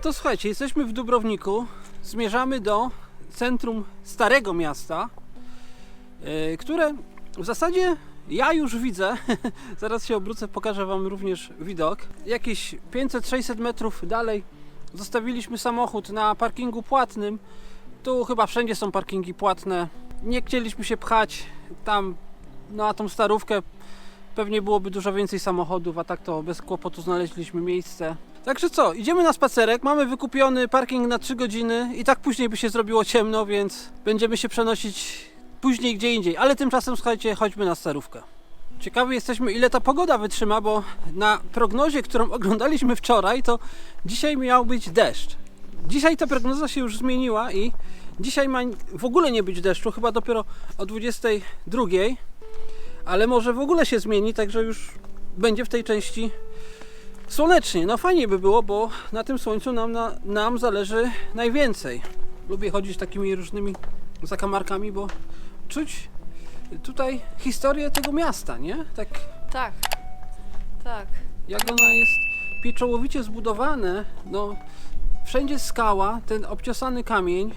to słuchajcie, jesteśmy w Dubrowniku. Zmierzamy do centrum Starego Miasta, yy, które w zasadzie ja już widzę. Zaraz się obrócę, pokażę Wam również widok. Jakieś 500-600 metrów dalej zostawiliśmy samochód na parkingu płatnym. Tu chyba wszędzie są parkingi płatne. Nie chcieliśmy się pchać tam na tą starówkę. Pewnie byłoby dużo więcej samochodów, a tak to bez kłopotu znaleźliśmy miejsce. Także co, idziemy na spacerek, mamy wykupiony parking na 3 godziny i tak później by się zrobiło ciemno, więc będziemy się przenosić później gdzie indziej. Ale tymczasem słuchajcie, chodźmy na starówkę. Ciekawi jesteśmy ile ta pogoda wytrzyma, bo na prognozie, którą oglądaliśmy wczoraj, to dzisiaj miał być deszcz. Dzisiaj ta prognoza się już zmieniła i dzisiaj ma w ogóle nie być deszczu, chyba dopiero o 22, ale może w ogóle się zmieni, także już będzie w tej części słonecznie. No fajnie by było, bo na tym słońcu nam, na, nam zależy najwięcej. Lubię chodzić takimi różnymi zakamarkami, bo czuć tutaj historię tego miasta, nie? Tak Tak, tak. jak ono jest pieczołowicie zbudowane, no wszędzie skała, ten obciosany kamień.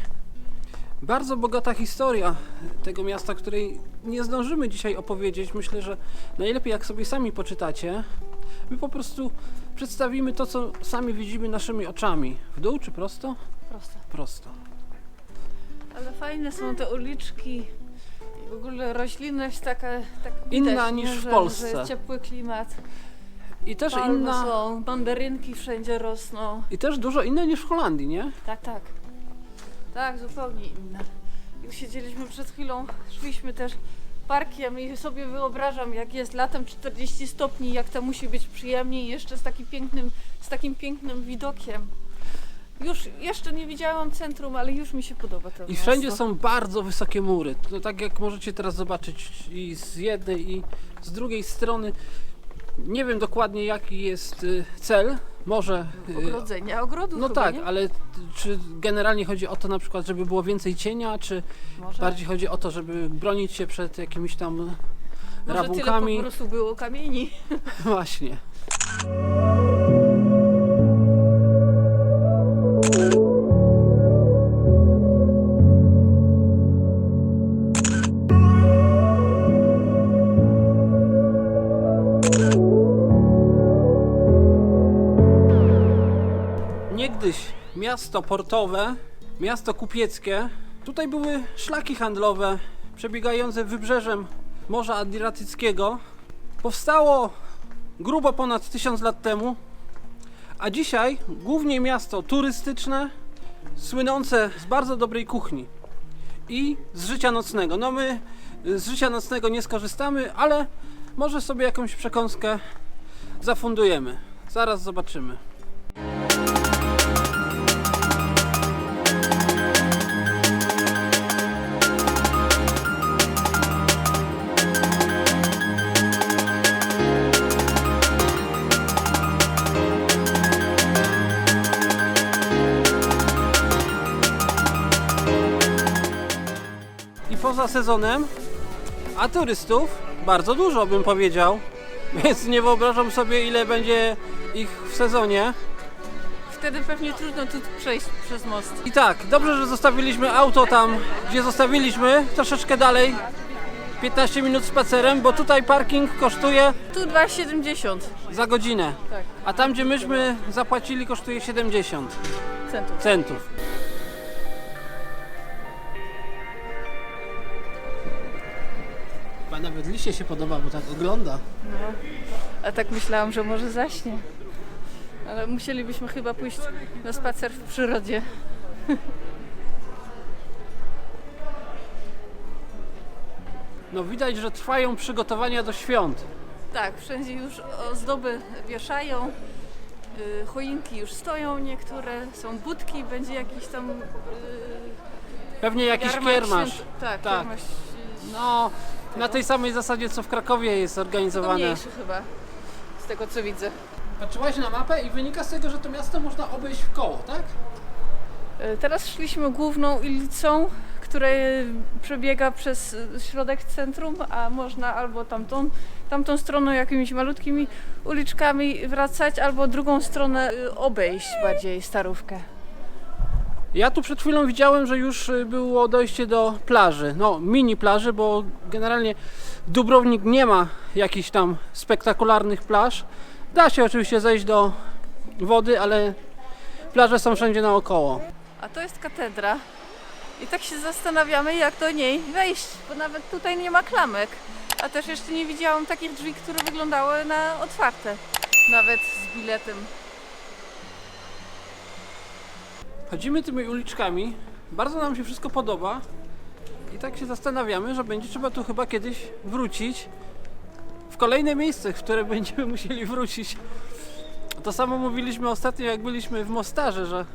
Bardzo bogata historia tego miasta, której nie zdążymy dzisiaj opowiedzieć. Myślę, że najlepiej jak sobie sami poczytacie. My po prostu przedstawimy to, co sami widzimy naszymi oczami. W dół czy prosto? Prosto. Prosto. Ale fajne są te uliczki. I w ogóle roślinność taka, tak Inna widać, niż nie, w że, Polsce. Że jest ciepły klimat. I też Palmy inna. są, mandarynki wszędzie rosną. I też dużo inne niż w Holandii, nie? Tak, tak. Tak, zupełnie inne. Jak siedzieliśmy przed chwilą, szliśmy też parkiem i sobie wyobrażam, jak jest latem 40 stopni, jak to musi być przyjemnie i jeszcze z takim pięknym, z takim pięknym widokiem. Już jeszcze nie widziałam centrum, ale już mi się podoba to I miasto. wszędzie są bardzo wysokie mury. To tak jak możecie teraz zobaczyć i z jednej i z drugiej strony. Nie wiem dokładnie jaki jest y, cel. Może. y, ogrodzenia ogrodu No chyba, tak, nie? ale t- czy generalnie chodzi o to na przykład, żeby było więcej cienia, czy Może, bardziej chodzi o to, żeby bronić się przed jakimiś tam może tyle rabunkami? po prostu było kamieni. Właśnie. Niegdyś miasto portowe, miasto kupieckie. Tutaj były szlaki handlowe przebiegające wybrzeżem Morza Adriatyckiego. Powstało grubo ponad 1000 lat temu, a dzisiaj głównie miasto turystyczne, słynące z bardzo dobrej kuchni i z życia nocnego. No my z życia nocnego nie skorzystamy, ale może sobie jakąś przekąskę zafundujemy. Zaraz zobaczymy. Poza sezonem, a turystów bardzo dużo bym powiedział, więc nie wyobrażam sobie ile będzie ich w sezonie. Wtedy pewnie trudno tu przejść przez most. I tak, dobrze, że zostawiliśmy auto tam, gdzie zostawiliśmy, troszeczkę dalej, 15 minut spacerem, bo tutaj parking kosztuje Tu 2,70 za godzinę, tak, a tam gdzie myśmy zapłacili kosztuje 70 centów. centów. Nawet liście się podoba, bo tak ogląda. No. A tak myślałam, że może zaśnie. Ale musielibyśmy chyba pójść na spacer w przyrodzie. No widać, że trwają przygotowania do świąt. Tak, wszędzie już ozdoby wieszają. y, Choinki już stoją niektóre, są budki, będzie jakiś tam y, Pewnie jakiś jarmark kiermasz. Tak, Tak. kiermasz y, No, na tej samej zasadzie co w Krakowie jest to organizowane. mniejszy chyba, z tego co widzę. Patrzyłaś na mapę i wynika z tego, że to miasto można obejść w koło, tak? Y, Teraz szliśmy główną ulicą, które przebiega przez środek centrum, a można albo tamtą, tamtą stroną jakimiś malutkimi uliczkami wracać, albo drugą stronę y, obejść bardziej starówkę. Ja tu przed chwilą widziałem, że już y, było dojście do plaży. No, mini plaży, bo generalnie Dubrownik nie ma jakichś tam spektakularnych plaż. Da się oczywiście zejść do wody, ale plaże są wszędzie naokoło. A to jest katedra. I tak się zastanawiamy, jak do niej wejść, bo nawet tutaj nie ma klamek. A też jeszcze nie widziałam takich drzwi, które wyglądały na otwarte. Nawet z biletem. Chodzimy tymi uliczkami, bardzo nam się wszystko podoba i tak się zastanawiamy, że będzie trzeba tu chyba kiedyś wrócić w kolejne miejsce, w które będziemy musieli wrócić. To samo mówiliśmy ostatnio, jak byliśmy w Mostarze, że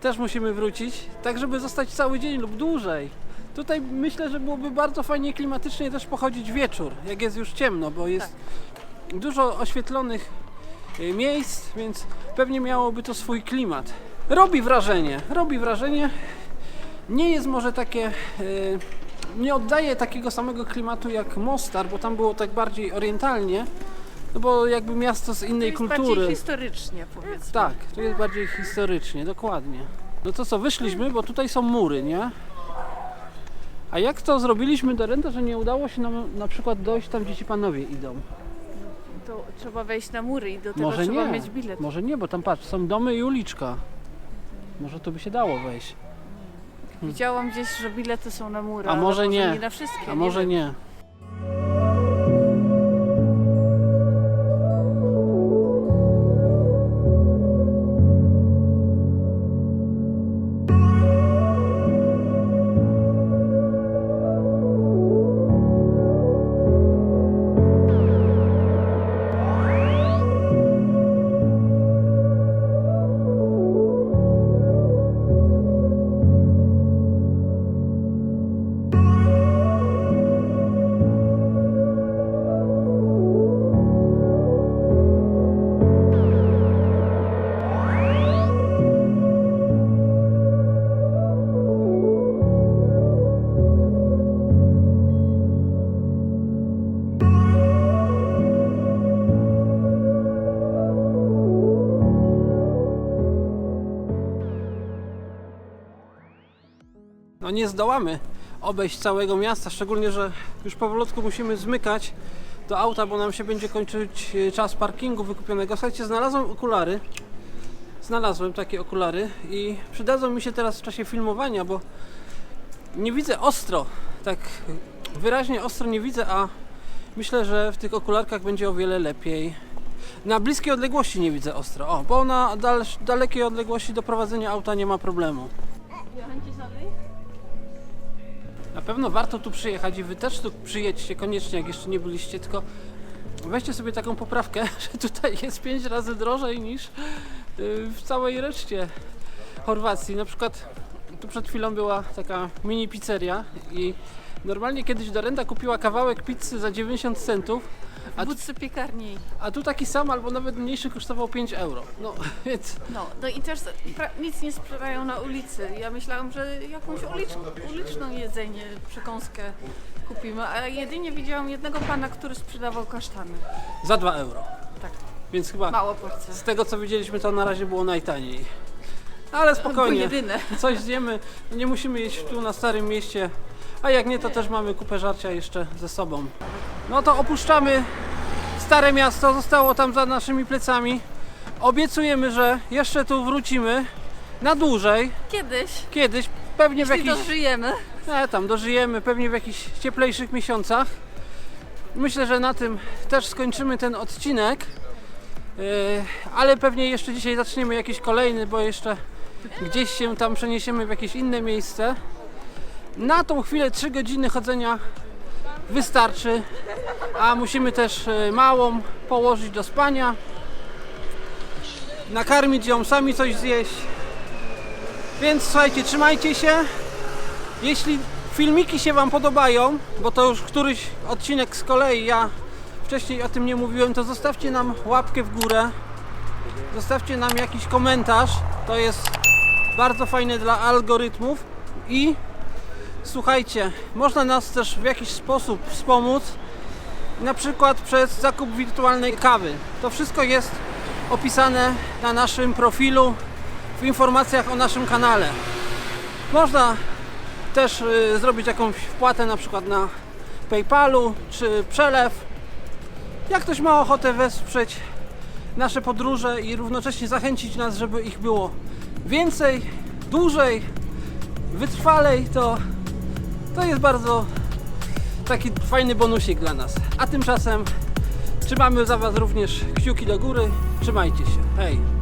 też musimy wrócić, tak żeby zostać cały dzień lub dłużej. Tutaj myślę, że byłoby bardzo fajnie klimatycznie też pochodzić wieczór, jak jest już ciemno, bo jest dużo oświetlonych y, miejsc, więc pewnie miałoby to swój klimat. Robi wrażenie, robi wrażenie. Nie jest może takie, y, nie oddaje takiego samego klimatu jak Mostar, bo tam było tak bardziej orientalnie, no bo jakby miasto z innej To jest kultury. bardziej historycznie, powiedzmy. Tak, to jest bardziej historycznie, dokładnie. No to co, wyszliśmy, bo tutaj są mury, nie? A jak to zrobiliśmy do renta, że nie udało się nam na przykład dojść tam, gdzie ci panowie idą? To trzeba wejść na mury i do tego Może trzeba nie, mieć bilet. może nie, bo tam patrz, są domy i uliczka. Może tu by się dało wejść. Widziałam gdzieś, że bilety są na mury. A ale może nie. nie na wszystkie. A może nie. No nie zdołamy obejść całego miasta, szczególnie, że już powolutku musimy zmykać do auta, bo nam się będzie kończyć e, czas parkingu wykupionego. Słuchajcie, znalazłem okulary. Znalazłem takie okulary i przydadzą mi się teraz w czasie filmowania, bo nie widzę ostro, tak wyraźnie ostro nie widzę, a myślę, że w tych okularkach będzie o wiele lepiej. Na bliskiej odległości nie widzę ostro, o, bo na dal, dalekiej odległości do prowadzenia auta nie ma problemu. Na pewno warto tu przyjechać i wy też tu przyjedźcie koniecznie, jak jeszcze nie byliście, tylko weźcie sobie taką poprawkę, że tutaj jest 5 razy drożej niż y, w całej reszcie Chorwacji. Na przykład tu przed chwilą była taka mini pizzeria i normalnie kiedyś Dorenda kupiła kawałek pizzy za 90 centów, a W budce piekarni. a tu taki sam albo nawet mniejszy kosztował 5 euro. No więc No, no i też pra- nic nie sprzedają na ulicy. Ja myślałam, że jakąś ulicz, uliczną jedzenie, przekąskę kupimy, a jedynie widziałam jednego pana, który sprzedawał kasztany. za 2 euro. Tak, Więc chyba mało porcja. z tego co widzieliśmy to na razie było najtaniej. Ale To spokojnie. jedyne. coś zjemy, nie musimy jeść tu na Starym Mieście, a jak nie, to też mamy kupę żarcia jeszcze ze sobą. No to opuszczamy Stare Miasto, zostało tam za naszymi plecami. Obiecujemy, że jeszcze tu wrócimy na dłużej, Kiedyś, kiedyś, pewnie w jeśli jakichś, dożyjemy. e, tam dożyjemy, pewnie w jakichś cieplejszych miesiącach. Myślę, że na tym też skończymy ten odcinek. Yy, ale pewnie jeszcze dzisiaj zaczniemy jakiś kolejny, bo jeszcze gdzieś się tam przeniesiemy w jakieś inne miejsce. Na tą chwilę 3 godziny chodzenia wystarczy, a musimy też yy, małą położyć do spania, nakarmić ją, sami coś zjeść. Więc słuchajcie, trzymajcie się. Jeśli filmiki się Wam podobają, bo to już któryś odcinek z kolei, ja wcześniej o tym nie mówiłem, to zostawcie nam łapkę w górę. Zostawcie nam jakiś komentarz. To jest bardzo fajne dla algorytmów. I słuchajcie, można nas też w jakiś sposób wspomóc, na przykład przez zakup wirtualnej kawy. To wszystko jest opisane na naszym profilu w informacjach o naszym kanale. Można też y, zrobić jakąś wpłatę na przykład na PayPalu czy przelew. Jak ktoś ma ochotę wesprzeć nasze podróże i równocześnie zachęcić nas, żeby ich było więcej, dłużej, wytrwalej, to to jest bardzo taki fajny bonusik dla nas. A tymczasem trzymamy za Was również kciuki do góry. Trzymajcie się. Hej!